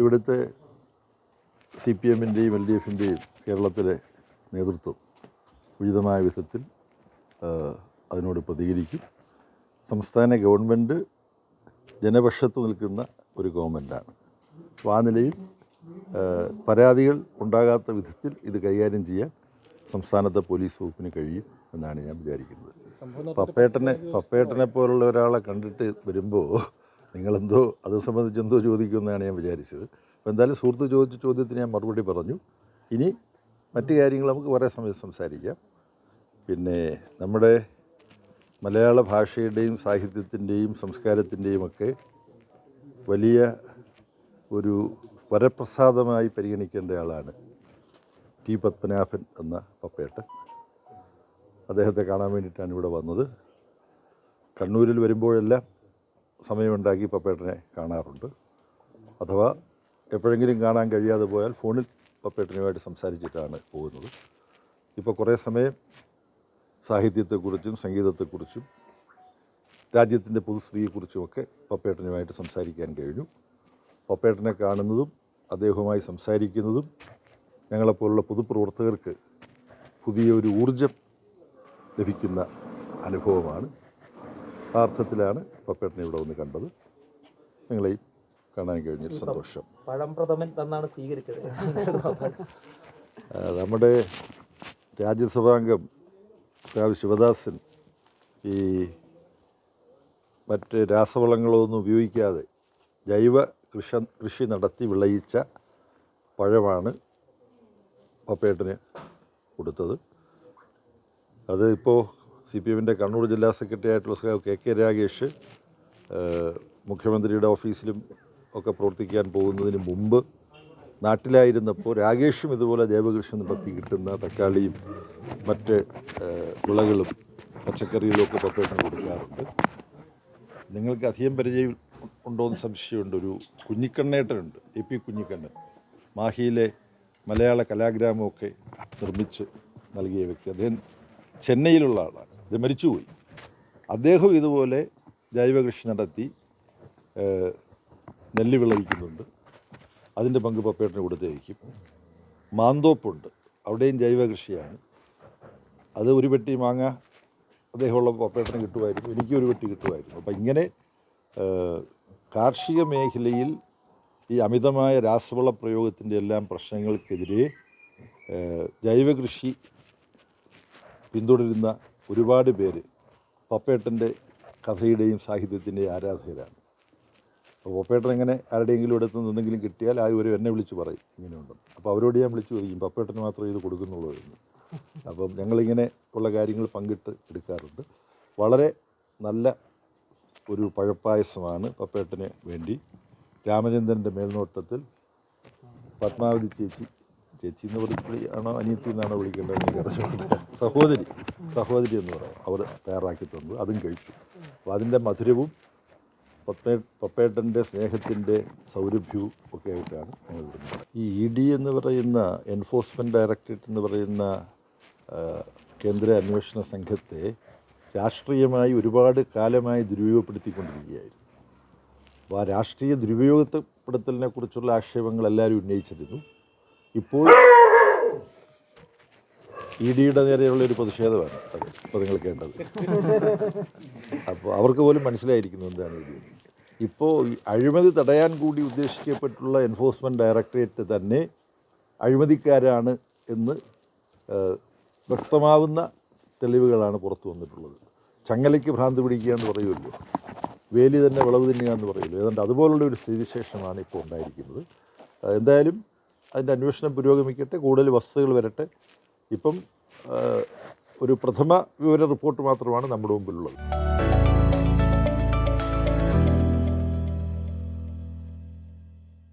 ഇവിടുത്തെ C P എമ്മിന്റെയും L D എഫിന്റെയും കേരളത്തിലെ നേതൃത്വം ഉചിതമായ വിധത്തിൽ അതിനോട് പ്രതികരിക്കും. സംസ്ഥാന ഗവൺമെന്റ് ജനപക്ഷത്ത് നിൽക്കുന്ന ഒരു ഗവൺമെന്റാണ് അപ്പോൾ ആ നിലയിൽ പരാതികൾ ഉണ്ടാകാത്ത വിധത്തിൽ ഇത് കൈകാര്യം ചെയ്യാൻ സംസ്ഥാനത്തെ പോലീസ് വകുപ്പിന് കഴിയും എന്നാണ് ഞാൻ വിചാരിക്കുന്നത്. പപ്പേട്ടനെ പപ്പേട്ടനെ പോലുള്ള ഒരാളെ കണ്ടിട്ട് വരുമ്പോൾ നിങ്ങളെന്തോ അത് സംബന്ധിച്ച് എന്തോ ചോദിക്കുമെന്നാണ് ഞാൻ വിചാരിച്ചത്. അപ്പോൾ എന്തായാലും സുഹൃത്ത് ചോദിച്ച ചോദ്യത്തിന് ഞാൻ മറുപടി പറഞ്ഞു. ഇനി മറ്റ് കാര്യങ്ങൾ നമുക്ക് കുറേ സമയത്ത് സംസാരിക്കാം. പിന്നെ നമ്മുടെ മലയാള ഭാഷയുടെയും സാഹിത്യത്തിന്റെയും സംസ്കാരത്തിന്റെയും ഒക്കെ വലിയ ഒരു വരപ്രസാദമായി പരിഗണിക്കേണ്ട ആളാണ് ടി പത്മനാഭൻ എന്ന പപ്പേട്ടൻ. അദ്ദേഹത്തെ കാണാൻ വേണ്ടിയിട്ടാണ് ഇവിടെ വന്നത്. കണ്ണൂരിൽ വരുമ്പോഴെല്ലാം സമയമുണ്ടാക്കി പപ്പേട്ടനെ കാണാറുണ്ട്. അഥവാ എപ്പോഴെങ്കിലും കാണാൻ കഴിയാതെ പോയാൽ ഫോണിൽ പപ്പേട്ടനുമായിട്ട് സംസാരിച്ചിട്ടാണ് പോകുന്നത്. ഇപ്പോൾ കുറേ സമയം സാഹിത്യത്തെക്കുറിച്ചും സംഗീതത്തെക്കുറിച്ചും രാജ്യത്തിന്റെ പൊതുസ്ഥിതിയെക്കുറിച്ചുമൊക്കെ പപ്പേട്ടനുമായിട്ട് സംസാരിക്കാൻ കഴിഞ്ഞു. പപ്പേട്ടനെ കാണുന്നതും അദ്ദേഹവുമായി സംസാരിക്കുന്നതും ഞങ്ങളെപ്പോലുള്ള പൊതുപ്രവർത്തകർക്ക് പുതിയൊരു ഊർജം ലഭിക്കുന്ന അനുഭവമാണ്. ആ അർത്ഥത്തിലാണ് പപ്പേട്ടനെ ഇവിടെ വന്ന് കണ്ടത്. നിങ്ങളെയും കാണാൻ കഴിഞ്ഞൊരു സന്തോഷം. പഴംപ്രഥമൻ തന്നാണ് സ്വീകരിച്ചത്. നമ്മുടെ രാജ്യസഭാംഗം ശിവദാസൻ ഈ മറ്റ് രാസവളങ്ങളൊന്നും ഉപയോഗിക്കാതെ ജൈവ കൃഷ കൃഷി നടത്തി വിളയിച്ച പഴമാണ് പപ്പേട്ടന് കൊടുത്തത്. അത് ഇപ്പോൾ സി പി എമ്മിന്റെ കണ്ണൂർ ജില്ലാ സെക്രട്ടറി ആയിട്ടുള്ള കെ കെ രാഗേഷ് മുഖ്യമന്ത്രിയുടെ ഓഫീസിലും ഒക്കെ പ്രവർത്തിക്കാൻ പോകുന്നതിന് മുമ്പ് നാട്ടിലായിരുന്നപ്പോൾ രാഗേഷും ഇതുപോലെ ദേവകൃഷ്ണൻ നടത്തി കിട്ടുന്ന തക്കാളിയും മറ്റ് വിളകളും പച്ചക്കറികളും ഒക്കെ പപ്പേട്ടന് കൊടുക്കാറുണ്ട്. നിങ്ങൾക്ക് അധികം പരിചയം ഉണ്ടോ എന്ന് സംശയമുണ്ട്. ഒരു കുഞ്ഞിക്കണ്ണേട്ടനുണ്ട് എ പി കുഞ്ഞിക്കണ്ണൻ. മാഹിയിലെ മലയാള കലാഗ്രാമമൊക്കെ നിർമ്മിച്ച് നൽകിയ വ്യക്തി. അദ്ദേഹം ചെന്നൈയിലുള്ള ആളാണ്. ഇത് മരിച്ചുപോയി. അദ്ദേഹം ഇതുപോലെ ജൈവകൃഷി നടത്തി നെല്ല് വിളയിക്കുന്നുണ്ട്. അതിന്റെ പങ്ക് പപ്പേട്ടന് കൊടുത്തേക്കും. മാന്തോപ്പുണ്ട്. അവിടെയും ജൈവകൃഷിയാണ്. അത് ഒരു പെട്ടി മാങ്ങ അദ്ദേഹമുള്ള പപ്പേട്ടന് കിട്ടുമായിരുന്നു. എനിക്കും ഒരു പെട്ടി കിട്ടുമായിരുന്നു. അപ്പം ഇങ്ങനെ കാർഷിക മേഖലയിൽ ഈ അമിതമായ രാസവള പ്രയോഗത്തിന്റെ എല്ലാം പ്രശ്നങ്ങൾക്കെതിരെ ജൈവകൃഷി ജൈവ പിന്തുടരുന്ന ഒരുപാട് പേര് പപ്പേട്ടന്റെ കഥയുടെയും സാഹിത്യത്തിന്റെയും ആരാധകരാണ്. അപ്പോൾ പപ്പേട്ടൻ എങ്ങനെ ആരുടെയെങ്കിലും അടുത്ത് നിന്നെങ്കിലും കിട്ടിയാൽ ആ ഒരു എന്നെ വിളിച്ച് പറയും ഇങ്ങനെയുണ്ടെന്ന് അപ്പോൾ അവരോട് ഞാൻ വിളിച്ച് ചോദിക്കും പപ്പേട്ടന് മാത്രമേ ഇത് കൊടുക്കുന്നുള്ളൂ എന്ന്. അപ്പം ഞങ്ങളിങ്ങനെ ഉള്ള കാര്യങ്ങൾ പങ്കിട്ട് എടുക്കാറുണ്ട്. വളരെ നല്ല ഒരു പഴപ്പായസമാണ് പപ്പേട്ടന് വേണ്ടി. രാമചന്ദ്രന്റെ മേൽനോട്ടത്തിൽ പത്മാവതി ചേച്ചി ചേച്ചി എന്ന് പറഞ്ഞാണോ അനിയത്തി എന്നാണോ വിളിക്കേണ്ടത് സഹോദരി. സഹോദരി എന്ന് പറയാം അവർ തയ്യാറാക്കി തന്നു. അതും കഴിച്ചു. അപ്പോൾ അതിന്റെ മധുരവും പപ്പേ പപ്പേട്ടന്റെ സ്നേഹത്തിന്റെ സൗരഭ്യവും ഒക്കെ ആയിട്ടാണ് ഞങ്ങൾ വരുന്നത്. ഈ ഇ ഡി എന്ന് പറയുന്ന എൻഫോഴ്സ്മെന്റ് ഡയറക്ടറേറ്റ് എന്ന് പറയുന്ന കേന്ദ്ര അന്വേഷണ സംഘത്തെ രാഷ്ട്രീയമായി ഒരുപാട് കാലമായി ദുരുപയോഗപ്പെടുത്തിക്കൊണ്ടിരിക്കുകയായിരുന്നു. അപ്പോൾ ആ രാഷ്ട്രീയ ദുരുപയോഗപ്പെടുത്തലിനെ കുറിച്ചുള്ള ആക്ഷേപങ്ങൾ എല്ലാവരും ഉന്നയിച്ചിരുന്നു. ഇപ്പോൾ ഇ ഡിയുടെ നേരെയുള്ള ഒരു പ്രതിഷേധമാണ് അത് ഇപ്പോൾ നിങ്ങൾ കേട്ടത്. അപ്പോൾ അവർക്ക് പോലും മനസ്സിലായിരിക്കുന്നു എന്താണ് ഇ ഡി ഇപ്പോൾ അഴിമതി തടയാൻ കൂടി ഉദ്ദേശിക്കപ്പെട്ടുള്ള എൻഫോഴ്സ്മെന്റ് ഡയറക്ടറേറ്റ് തന്നെ അഴിമതിക്കാരാണ് എന്ന് വ്യക്തമാവുന്ന തെളിവുകളാണ് പുറത്തു വന്നിട്ടുള്ളത്. ചങ്ങലയ്ക്ക് ഭ്രാന്ത് പിടിക്കുക എന്ന് പറയുമല്ലോ. വേലി തന്നെ വിളവ് തിന്നുക എന്ന് പറയുമല്ലോ. ഏതാണ്ട് അതുപോലുള്ള ഒരു സ്ഥിതിശേഷമാണ് ഇപ്പോൾ ഉണ്ടായിരിക്കുന്നത്. എന്തായാലും അതിന്റെ അന്വേഷണം പുരോഗമിക്കട്ടെ. കൂടുതൽ വസ്തുതകൾ വരട്ടെ. ഇപ്പം ഒരു പ്രഥമ വിവര റിപ്പോർട്ട് മാത്രമാണ് നമ്മുടെ മുമ്പിലുള്ളത്.